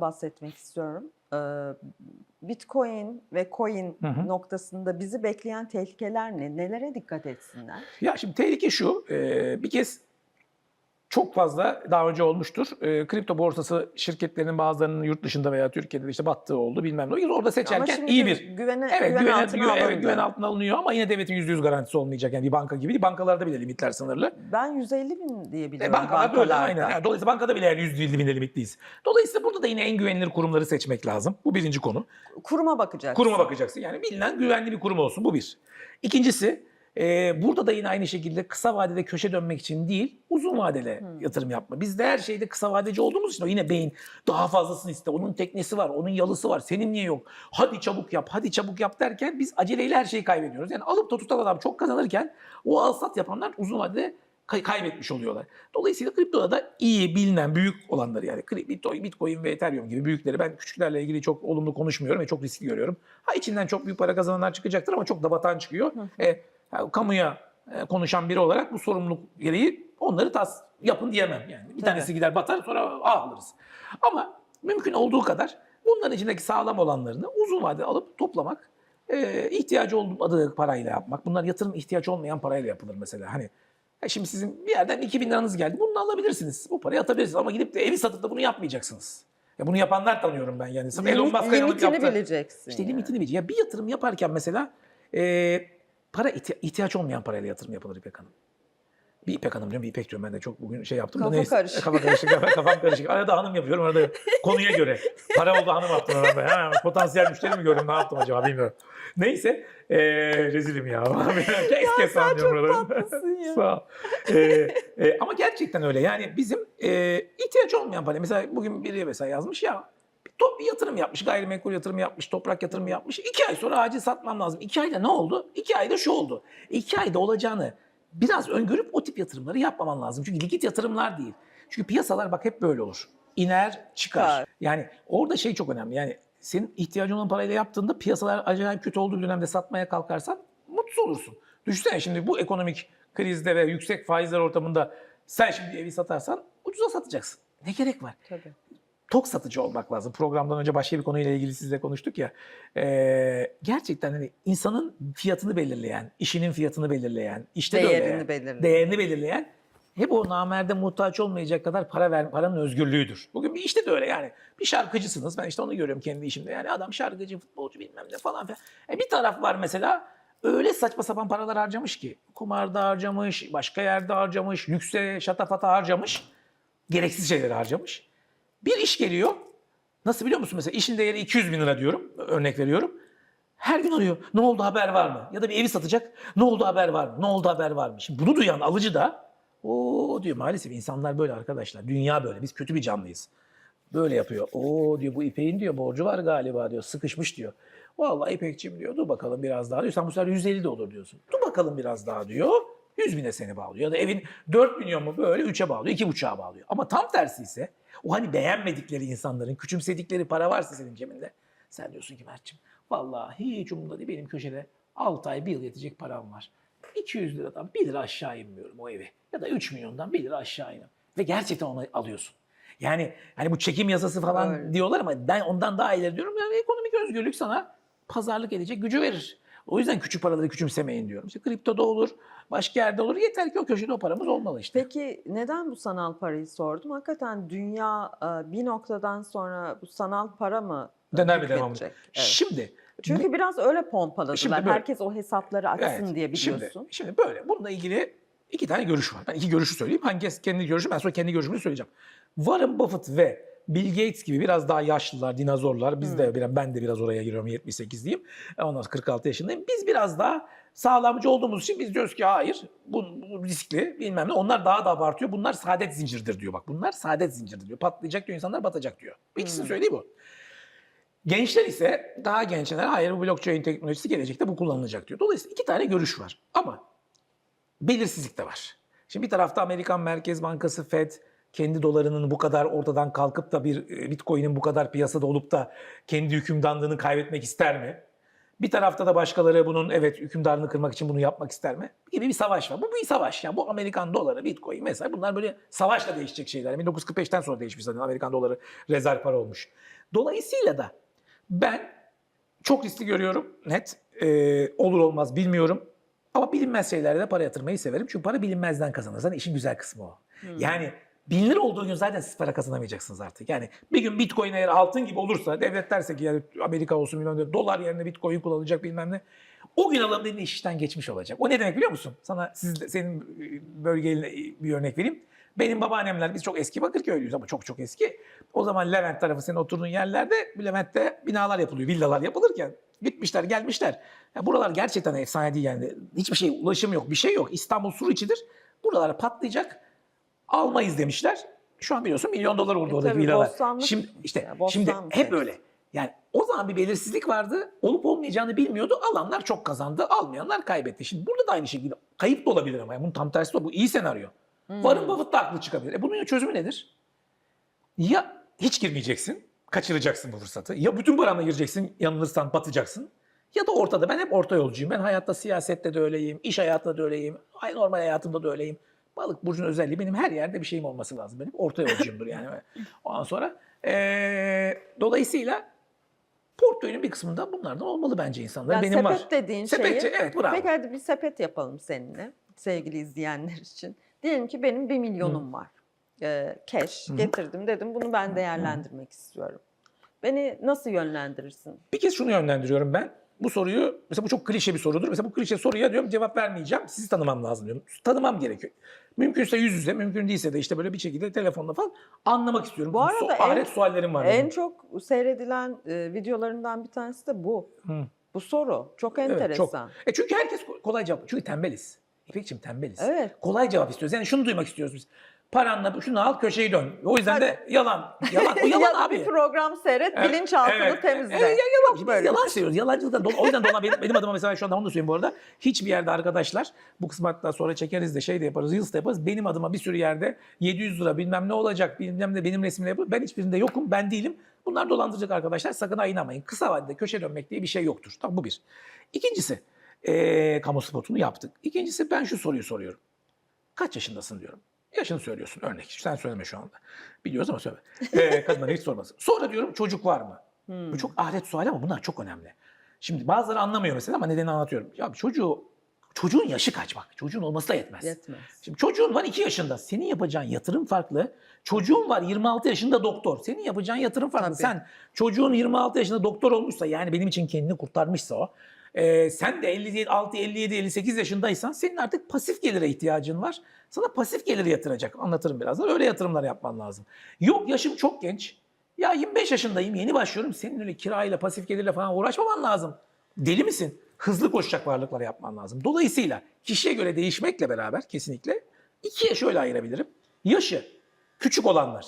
da bahsetmek istiyorum. Ee, Bitcoin ve coin Hı hı. noktasında bizi bekleyen tehlikeler ne? Nelere dikkat etsinler? Ya şimdi tehlike şu, e, bir kez çok fazla daha önce olmuştur. E, kripto borsası şirketlerinin bazılarının yurt dışında veya Türkiye'de de işte battığı oldu bilmem ne. Orada seçerken iyi bir güvene, Evet, güven, güven, altına güven, evet, güven altına alınıyor ama yine devletin %100 garantisi olmayacak. Yani bir banka gibi değil. Bankalarda bile limitler sınırlı. Ben 150 bin diye E, biliyorum bankalar böyle aynen. Yani dolayısıyla bankada bile yani %150 bin limitliyiz. Dolayısıyla burada da yine en güvenilir kurumları seçmek lazım. Bu birinci konu. Kuruma bakacaksın. Kuruma bakacaksın. Yani bilinen güvenli bir kurum olsun. Bu bir. İkincisi e, burada da yine aynı şekilde kısa vadede köşe dönmek için değil, uzun vadeli yatırım yapma. Biz de her şeyde kısa vadeci olduğumuz için o yine beyin daha fazlasını iste. Onun teknesi var, onun yalısı var. Senin niye yok? Hadi çabuk yap, hadi çabuk yap derken biz aceleyle her şeyi kaybediyoruz. Yani alıp da tutan adam çok kazanırken o al sat yapanlar uzun vadede kay- kaybetmiş oluyorlar. Dolayısıyla kriptoda da iyi, bilinen, büyük olanları yani kripto, Bitcoin ve Ethereum gibi büyükleri ben küçüklerle ilgili çok olumlu konuşmuyorum ve çok riskli görüyorum. Ha içinden çok büyük para kazananlar çıkacaktır ama çok da batan çıkıyor. E, kamuya e, konuşan biri olarak bu sorumluluk gereği onları tas yapın diyemem yani. Bir tanesi gider batar sonra alırız. Ama mümkün olduğu kadar bunların içindeki sağlam olanlarını uzun vade alıp toplamak, e, ihtiyacı olmadığı parayla yapmak. Bunlar yatırım ihtiyaç olmayan parayla yapılır mesela. Hani ya şimdi sizin bir yerden 2000 liranız geldi. Bunu alabilirsiniz. Bu parayı atabilirsiniz ama gidip de evi satıp da bunu yapmayacaksınız. Ya bunu yapanlar tanıyorum ben yani. Sırf Elon Limit- Musk'a yanıp limitini yaptı. bileceksin. İşte yani. limitini bilecek. Ya bir yatırım yaparken mesela e, para ihti- ihtiyaç olmayan parayla yatırım yapılır İpek Hanım. Bir İpek Hanım diyorum, bir İpek diyorum ben de çok bugün şey yaptım. da Kafa neyse. karışık. Kafa karışık. kafa- Kafam karışık. Arada hanım yapıyorum, arada konuya göre. Para oldu hanım yaptım arada. Ha, potansiyel müşteri mi gördüm, ne yaptım acaba bilmiyorum. Neyse, e, rezilim ya. kes kes sen çok buraları. tatlısın ya. Sağ ol. E, e, ama gerçekten öyle. Yani bizim e, ihtiyaç olmayan para. Mesela bugün biri mesela yazmış ya top bir yatırım yapmış, gayrimenkul yatırım yapmış, toprak yatırımı yapmış. İki ay sonra acil satmam lazım. İki ayda ne oldu? İki ayda şu oldu. İki ayda olacağını biraz öngörüp o tip yatırımları yapmaman lazım. Çünkü likit yatırımlar değil. Çünkü piyasalar bak hep böyle olur. İner, çıkar. Yani orada şey çok önemli. Yani senin ihtiyacın olan parayla yaptığında piyasalar acayip kötü olduğu bir dönemde satmaya kalkarsan mutsuz olursun. Düşünsene şimdi bu ekonomik krizde ve yüksek faizler ortamında sen şimdi evi satarsan ucuza satacaksın. Ne gerek var? Tabii. Tok satıcı olmak lazım. Programdan önce başka bir konuyla ilgili sizle konuştuk ya. Ee, gerçekten hani insanın fiyatını belirleyen, işinin fiyatını belirleyen, işte de öyle. Değerini belirleyen. Değerini belirleyen hep o namerde muhtaç olmayacak kadar para ver, paranın özgürlüğüdür. Bugün bir işte de öyle yani. Bir şarkıcısınız. Ben işte onu görüyorum kendi işimde. Yani adam şarkıcı, futbolcu bilmem ne falan filan. E bir taraf var mesela öyle saçma sapan paralar harcamış ki. Kumarda harcamış, başka yerde harcamış, lükse, şatafata harcamış. Gereksiz şeyleri harcamış. Bir iş geliyor. Nasıl biliyor musun mesela işin değeri 200 bin lira diyorum. Örnek veriyorum. Her gün arıyor. Ne oldu haber var mı? Ya da bir evi satacak. Ne oldu haber var mı? Ne oldu haber var mı? Şimdi bunu duyan alıcı da o diyor maalesef insanlar böyle arkadaşlar. Dünya böyle. Biz kötü bir canlıyız. Böyle yapıyor. O diyor bu İpek'in diyor borcu var galiba diyor. Sıkışmış diyor. Vallahi İpek'ciğim diyor dur bakalım biraz daha diyor. Sen bu sefer 150 de olur diyorsun. Dur bakalım biraz daha diyor. 100 bine seni bağlıyor. Ya da evin 4 milyon mu böyle 3'e bağlıyor, 2,5'a bağlıyor. Ama tam tersi ise o hani beğenmedikleri insanların, küçümsedikleri para varsa senin cebinde. Sen diyorsun ki Mert'ciğim vallahi hiç umurumda değil benim köşede 6 ay 1 yıl yetecek param var. 200 liradan 1 lira aşağı inmiyorum o evi. Ya da 3 milyondan 1 lira aşağı iniyorum. Ve gerçekten onu alıyorsun. Yani hani bu çekim yasası falan Öyle. diyorlar ama ben ondan daha ileri diyorum. Yani ekonomik özgürlük sana pazarlık edecek gücü verir. O yüzden küçük paraları küçümsemeyin diyorum. İşte kriptoda olur, başka yerde olur. Yeter ki o köşede o paramız olmalı işte. Peki neden bu sanal parayı sordum? Hakikaten dünya e, bir noktadan sonra bu sanal para mı e, Döner bir devamlı. hükmedecek? Evet. Şimdi Çünkü biraz öyle pompaladılar. Şimdi böyle. Herkes o hesapları açsın Evet, diye biliyorsun. Şimdi, şimdi böyle. Bununla ilgili iki tane görüş var. Ben iki görüşü söyleyeyim. Hangisi kendi görüşü ben sonra kendi görüşümü söyleyeceğim. Warren Buffett ve Bill Gates gibi biraz daha yaşlılar, dinozorlar. Biz de biraz, ben de biraz oraya giriyorum 78 diyeyim. Ondan sonra 46 yaşındayım. Biz biraz daha sağlamcı olduğumuz için biz diyoruz ki hayır bu, bu riskli bilmem ne. Onlar daha da abartıyor. Bunlar saadet zincirdir diyor bak. Bunlar saadet zincirdir diyor. Patlayacak diyor insanlar batacak diyor. İkisini söyleyeyim bu. Gençler ise daha gençler hayır bu blockchain teknolojisi gelecekte bu kullanılacak diyor. Dolayısıyla iki tane görüş var. Ama belirsizlik de var. Şimdi bir tarafta Amerikan Merkez Bankası Fed kendi dolarının bu kadar ortadan kalkıp da bir e, Bitcoin'in bu kadar piyasada olup da kendi hükümranlığını kaybetmek ister mi? Bir tarafta da başkaları bunun evet hükümdarını kırmak için bunu yapmak ister mi? Gibi bir savaş var. Bu bir savaş. Yani bu Amerikan doları, Bitcoin mesela bunlar böyle savaşla değişecek şeyler. 1945'ten sonra değişmiş zaten Amerikan doları rezerv para olmuş. Dolayısıyla da ben çok riskli görüyorum net. Ee, olur olmaz bilmiyorum. Ama bilinmez şeylerde de para yatırmayı severim. Çünkü para bilinmezden kazanır. Zaten işin güzel kısmı o. Yani bilinir olduğu gün zaten siz para kazanamayacaksınız artık. Yani bir gün bitcoin eğer altın gibi olursa devlet derse ki yani Amerika olsun bilmem ne dolar yerine bitcoin kullanılacak bilmem ne. O gün alalım işten geçmiş olacak. O ne demek biliyor musun? Sana siz senin bölgeyle bir örnek vereyim. Benim babaannemler biz çok eski Bakırköylüyüz ama çok çok eski. O zaman Levent tarafı senin oturduğun yerlerde Levent'te binalar yapılıyor, villalar yapılırken gitmişler gelmişler. Ya buralar gerçekten efsane değil yani. Hiçbir şey ulaşım yok, bir şey yok. İstanbul sur içidir. Buralar patlayacak. Almayız demişler. Şu an biliyorsun milyon dolar oldu E oradaki villalar. bostanlık- Şimdi işte Ya, şimdi bostanlık hep öyle. Yani o zaman bir belirsizlik vardı. Olup olmayacağını bilmiyordu. Alanlar çok kazandı. Almayanlar kaybetti. Şimdi burada da aynı şekilde kayıp da olabilir ama. Yani bunun tam tersi de bu iyi senaryo. Hmm. Warren Buffett da haklı çıkabilir. E bunun çözümü nedir? Ya hiç girmeyeceksin, kaçıracaksın bu fırsatı. Ya bütün paranla gireceksin, yanılırsan batacaksın. Ya da ortada. Ben hep orta yolcuyum. Ben hayatta siyasette de öyleyim, iş hayatında da öyleyim, normal hayatımda da öyleyim. Balık burcunun özelliği benim her yerde bir şeyim olması lazım. Benim orta yolcuyumdur yani. Ondan sonra eee, dolayısıyla portföyün bir kısmında bunlardan olmalı bence insanların. Yani Benim sepet var. dediğin Sepetçi, şeyi. evet bravo. Peki hadi bir sepet yapalım seninle sevgili izleyenler için. Diyelim ki benim bir milyonum var. Ee, cash hı. getirdim dedim bunu ben değerlendirmek istiyorum. Beni nasıl yönlendirirsin? Bir kez şunu yönlendiriyorum ben. Bu soruyu, mesela bu çok klişe bir sorudur. Mesela bu klişe soruya diyorum cevap vermeyeceğim. Sizi tanımam lazım diyorum. Tanımam gerekiyor. Mümkünse yüz yüze, mümkün değilse de işte böyle bir şekilde telefonla falan anlamak istiyorum. Bu arada so- en- ahiret suallerim var. En benim. çok seyredilen e, videolarından bir tanesi de bu. Hı. Bu soru çok Evet, enteresan. çok. E çünkü herkes ko- kolay cevap. Çünkü tembeliz. İpekçim tembeliz. Evet. Kolay cevap istiyoruz. Yani şunu duymak istiyoruz biz. Paranla şunu al köşeyi dön. O yüzden de yalan. Yalan. O yalan abi. bir program seyret, Evet, bilinçaltını evet. temizle. Evet, ya yalan. Biz Böyle. yalan söylüyoruz. Yalancılıktan dolayı. O yüzden dolan benim, benim adıma mesela şu anda onu da söyleyeyim bu arada. Hiçbir yerde arkadaşlar bu kısmı hatta sonra çekeriz de şey de yaparız, Reels de yaparız. Benim adıma bir sürü yerde 700 lira bilmem ne olacak bilmem ne benim resmimle yapılır. Ben hiçbirinde yokum. Ben değilim. Bunlar dolandırıcı arkadaşlar. Sakın ha inanmayın. Kısa vadede köşe dönmek diye bir şey yoktur. Tamam bu bir. İkincisi eee kamu spotunu yaptık. İkincisi ben şu soruyu soruyorum. Kaç yaşındasın diyorum. Yaşını söylüyorsun örnek. Sen söyleme şu anda. Biliyoruz ama söyle. Ee, kadınlara hiç sormasın. Sonra diyorum çocuk var mı? Hmm. Bu çok ahiret suali ama bunlar çok önemli. Şimdi bazıları anlamıyor mesela ama nedenini anlatıyorum. Ya çocuğu, çocuğun yaşı kaç bak. Çocuğun olması da yetmez. Yetmez. Şimdi çocuğun var 2 yaşında. Senin yapacağın yatırım farklı. Çocuğun var 26 yaşında doktor. Senin yapacağın yatırım farklı. Tabii. Sen çocuğun 26 yaşında doktor olmuşsa yani benim için kendini kurtarmışsa o. e, sen de 56, 57, 58 yaşındaysan senin artık pasif gelire ihtiyacın var. Sana pasif gelir yatıracak. Anlatırım birazdan. Öyle yatırımlar yapman lazım. Yok yaşım çok genç. Ya 25 yaşındayım yeni başlıyorum. Senin öyle kirayla pasif gelirle falan uğraşmaman lazım. Deli misin? Hızlı koşacak varlıklar yapman lazım. Dolayısıyla kişiye göre değişmekle beraber kesinlikle ikiye şöyle ayırabilirim. Yaşı küçük olanlar.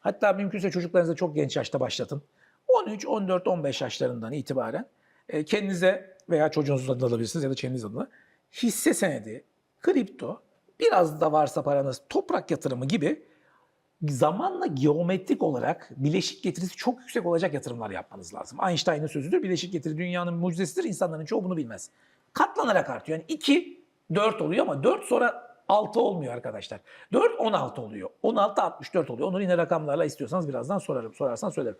Hatta mümkünse çocuklarınızı çok genç yaşta başlatın. 13, 14, 15 yaşlarından itibaren kendinize veya çocuğunuz adına alabilirsiniz ya da kendiniz adına hisse senedi, kripto, biraz da varsa paranız toprak yatırımı gibi zamanla geometrik olarak bileşik getirisi çok yüksek olacak yatırımlar yapmanız lazım. Einstein'ın sözüdür. Bileşik getiri dünyanın mucizesidir. İnsanların çoğu bunu bilmez. Katlanarak artıyor. Yani 2, 4 oluyor ama 4 sonra 6 olmuyor arkadaşlar. 4, 16 oluyor. 16, 64 oluyor. Onu yine rakamlarla istiyorsanız birazdan sorarım. Sorarsan söylerim.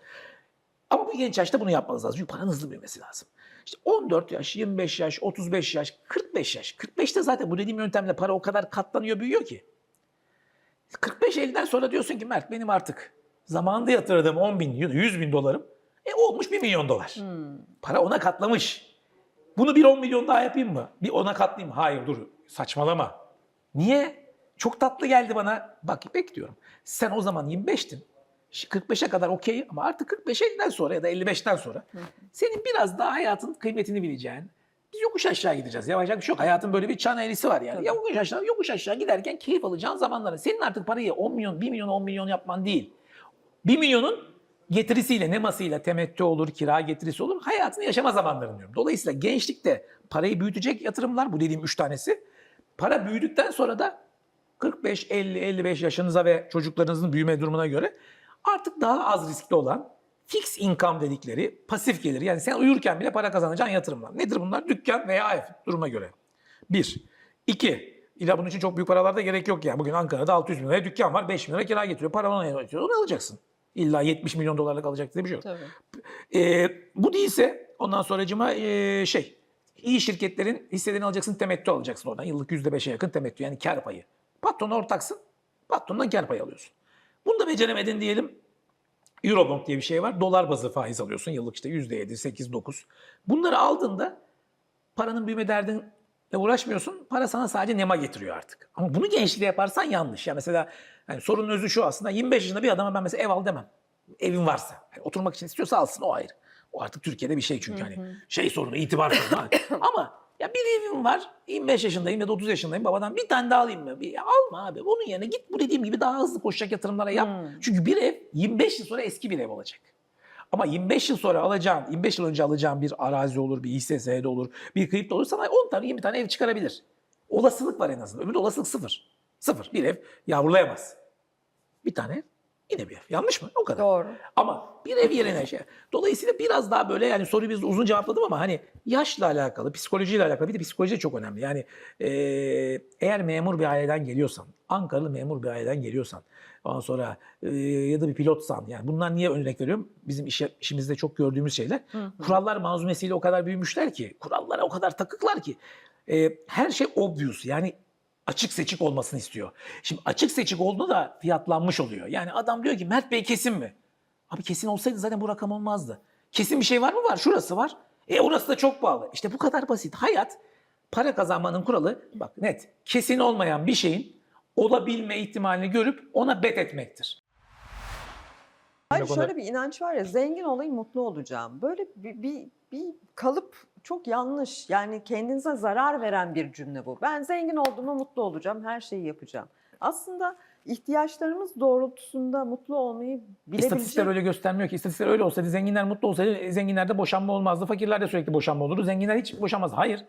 Ama bu genç yaşta bunu yapmanız lazım. Çünkü paranın hızlı büyümesi lazım. İşte 14 yaş, 25 yaş, 35 yaş, 45 yaş. 45'te zaten bu dediğim yöntemle para o kadar katlanıyor, büyüyor ki. 45-50'den sonra diyorsun ki Mert benim artık zamanında yatırdığım 10 bin, 100 bin dolarım e olmuş 1 milyon dolar. Hmm. Para ona katlamış. Bunu bir 10 milyon daha yapayım mı? Bir ona katlayayım? Hayır dur saçmalama. Niye? Çok tatlı geldi bana. Bak İpek diyorum. Sen o zaman 25'tin. Şi- 45'e kadar okey ama artık 45-50'den sonra ya da 55'ten sonra senin biraz daha hayatın kıymetini bileceğin, biz yokuş aşağı gideceğiz. Bir şey yok. Hayatın böyle bir çan eğrisi var yani. Tabii. Yokuş aşağı, yokuş aşağı giderken keyif alacağın zamanların. Senin artık parayı 10 milyon, 1 milyon, 10 milyon yapman değil. 1 milyonun getirisiyle, nemasıyla temettü olur, kira getirisi olur. Hayatını yaşama zamanların diyorum. Dolayısıyla gençlikte parayı büyütecek yatırımlar bu dediğim 3 tanesi. Para büyüdükten sonra da 45, 50, 55 yaşınıza ve çocuklarınızın büyüme durumuna göre artık daha az riskli olan fix income dedikleri pasif gelir. Yani sen uyurken bile para kazanacağın yatırımlar. Nedir bunlar? Dükkan veya ev duruma göre. Bir. İki. İlla bunun için çok büyük paralar da gerek yok yani. Bugün Ankara'da 600 bin liraya dükkan var. 5 bin lira kira getiriyor. Para ona yatıyor. Onu alacaksın. İlla 70 milyon dolarlık alacak diye bir şey yok. Tabii. Ee, bu değilse ondan sonracıma ee, şey iyi şirketlerin hisselerini alacaksın temettü alacaksın oradan. Yıllık %5'e yakın temettü yani kar payı. Patrona ortaksın. Patrondan kar payı alıyorsun. Bunu da beceremedin diyelim. Eurobond diye bir şey var. Dolar bazı faiz alıyorsun. Yıllık işte %7, 8, 9. Bunları aldığında paranın büyüme derdinle uğraşmıyorsun. Para sana sadece nema getiriyor artık. Ama bunu gençliğe yaparsan yanlış. Ya mesela yani sorunun özü şu aslında 25 yaşında bir adama ben mesela ev al demem. Evin varsa. Yani oturmak için istiyorsa alsın o ayrı. O artık Türkiye'de bir şey çünkü hani şey sorunu, itibar sorunu. Ama ya bir evim var, 25 yaşındayım ya da 30 yaşındayım babadan bir tane daha alayım mı? Bir, ya alma abi. Onun yerine git bu dediğim gibi daha hızlı koşacak yatırımlara yap. Hmm. Çünkü bir ev 25 yıl sonra eski bir ev olacak. Ama 25 yıl sonra alacağın, 25 yıl önce alacağın bir arazi olur, bir hisse senedi olur, bir kripto olur sana 10 tane 20 tane ev çıkarabilir. Olasılık var en azından. Öbür olasılık sıfır. Sıfır. Bir ev yavrulayamaz. Bir tane yine bir ev. Yanlış mı? O kadar. Doğru. Ama bir ev yerine şey. Dolayısıyla biraz daha böyle yani soruyu biz uzun cevapladım ama hani yaşla alakalı, psikolojiyle alakalı bir de psikoloji de çok önemli. Yani eee, eğer memur bir aileden geliyorsan, Ankaralı memur bir aileden geliyorsan, ondan sonra eee, ya da bir pilotsan yani bunlar niye örnek veriyorum? Bizim iş, işimizde çok gördüğümüz şeyler. Kurallar manzumesiyle o kadar büyümüşler ki, kurallara o kadar takıklar ki eee, her şey obvious yani açık seçik olmasını istiyor. Şimdi açık seçik olduğu da fiyatlanmış oluyor. Yani adam diyor ki Mert Bey kesin mi? Abi kesin olsaydı zaten bu rakam olmazdı. Kesin bir şey var mı? Var. Şurası var. E orası da çok pahalı. İşte bu kadar basit. Hayat para kazanmanın kuralı bak net. Kesin olmayan bir şeyin olabilme ihtimalini görüp ona bet etmektir. Hayır şöyle bir inanç var ya zengin olayım mutlu olacağım. Böyle bir, bir, bir kalıp çok yanlış. Yani kendinize zarar veren bir cümle bu. Ben zengin olduğumda mutlu olacağım, her şeyi yapacağım. Aslında ihtiyaçlarımız doğrultusunda mutlu olmayı İstatistikler bilebilecek. öyle göstermiyor ki. İstatistikler öyle olsaydı zenginler mutlu olsaydı zenginlerde boşanma olmazdı. Fakirler de sürekli boşanma olurdu. Zenginler hiç boşanmaz. Hayır.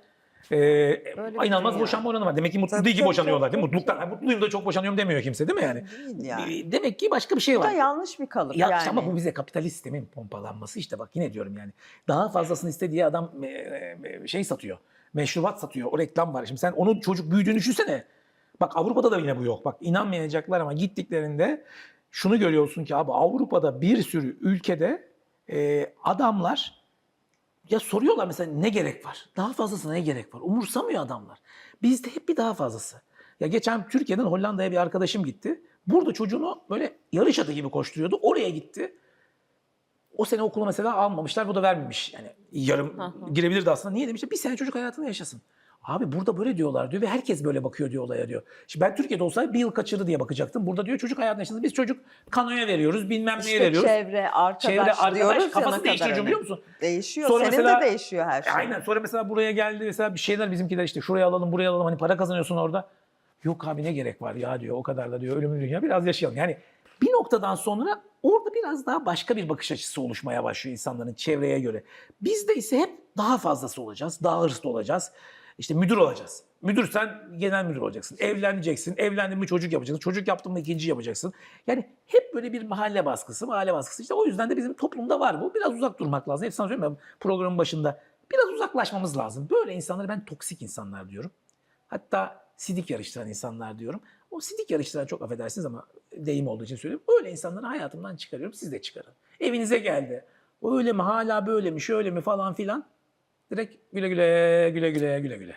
Ee, inanılmaz boşanma oranı var. Demek ki mutlu Tabii, değil ki tabii, boşanıyorlar değil mi? Mutluluktan, "Ay, mutluyum da çok boşanıyorum demiyor kimse değil mi yani? Yani. Ee, Demek ki başka bir şey Bu da var. yanlış bir kalıp Ya yani. işte ama bu bize kapitalist sistemin pompalanması işte bak yine diyorum yani. Daha fazlasını istediği adam e, e, şey satıyor. Meşrubat satıyor. O reklam var. Şimdi sen onun çocuk büyüdüğünü düşünsene. Bak Avrupa'da da yine bu yok. Bak inanmayacaklar ama gittiklerinde şunu görüyorsun ki abi Avrupa'da bir sürü ülkede e, adamlar ya soruyorlar mesela ne gerek var? Daha fazlasına ne gerek var? Umursamıyor adamlar. Bizde hep bir daha fazlası. Ya geçen Türkiye'den Hollanda'ya bir arkadaşım gitti. Burada çocuğunu böyle yarış atı gibi koşturuyordu. Oraya gitti. O sene okulu mesela almamışlar. Bu da vermemiş. Yani yarım girebilirdi aslında. Niye demişler? Bir sene çocuk hayatını yaşasın. Abi burada böyle diyorlar diyor ve herkes böyle bakıyor diyor olaya diyor. Şimdi ben Türkiye'de olsaydı bir yıl kaçırdı diye bakacaktım. Burada diyor çocuk hayatını yaşasın. Biz çocuk kanoya veriyoruz, bilmem neye İşte veriyoruz. çevre, arkadaş, Çevre, arkadaş diyoruz kafası değiştiriyor biliyor musun? Değişiyor. Sonra Senin mesela- de değişiyor her şey. Aynen. Sonra mesela buraya geldi mesela bir şeyler bizimkiler işte şuraya alalım buraya alalım hani para kazanıyorsun orada. Yok abi ne gerek var ya diyor o kadar da diyor ölümlü dünya biraz yaşayalım. Yani bir noktadan sonra orada biraz daha başka bir bakış açısı oluşmaya başlıyor insanların çevreye göre. Bizde ise hep daha fazlası olacağız, daha hırslı olacağız. İşte müdür olacağız. Müdür sen genel müdür olacaksın. Evleneceksin. Evlendin mi çocuk yapacaksın. Çocuk yaptın mı ikinci yapacaksın. Yani hep böyle bir mahalle baskısı, mahalle baskısı. İşte o yüzden de bizim toplumda var bu. Biraz uzak durmak lazım. Hep sana söylüyorum ben programın başında. Biraz uzaklaşmamız lazım. Böyle insanları ben toksik insanlar diyorum. Hatta sidik yarıştıran insanlar diyorum. O sidik yarıştıran çok affedersiniz ama deyim olduğu için söylüyorum. Öyle insanları hayatımdan çıkarıyorum. Siz de çıkarın. Evinize geldi. Öyle mi hala böyle mi şöyle mi falan filan. Direkt güle güle güle güle güle güle.